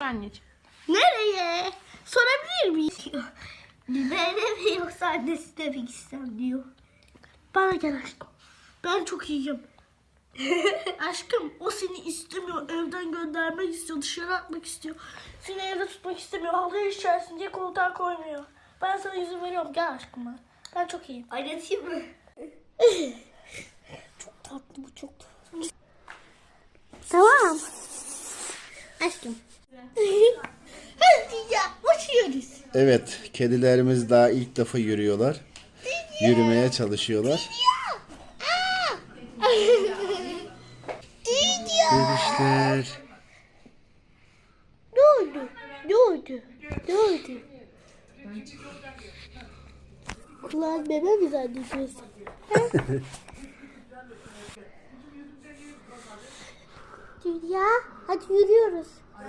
Anneciğim. Nereye? Sorabilir miyim? Böyle mi yoksa annesi de mi gitsem diyor. Bana gel aşkım. Ben çok iyiyim. aşkım o seni istemiyor. Evden göndermek istiyor. Dışarı atmak istiyor. Seni evde tutmak istemiyor. Halıya içersin diye koltuğa koymuyor. Ben sana izin veriyorum. Gel aşkım ben. Ben çok iyiyim. Oynatayım mı? Aşkım. Hadi ya uçuyoruz. Evet, kedilerimiz daha ilk defa yürüyorlar. Yürümeye çalışıyorlar. Bebişler. Ne oldu? Ne oldu? Ne oldu? Kulağın meme mi zannediyorsun? ya. Hadi yürüyoruz.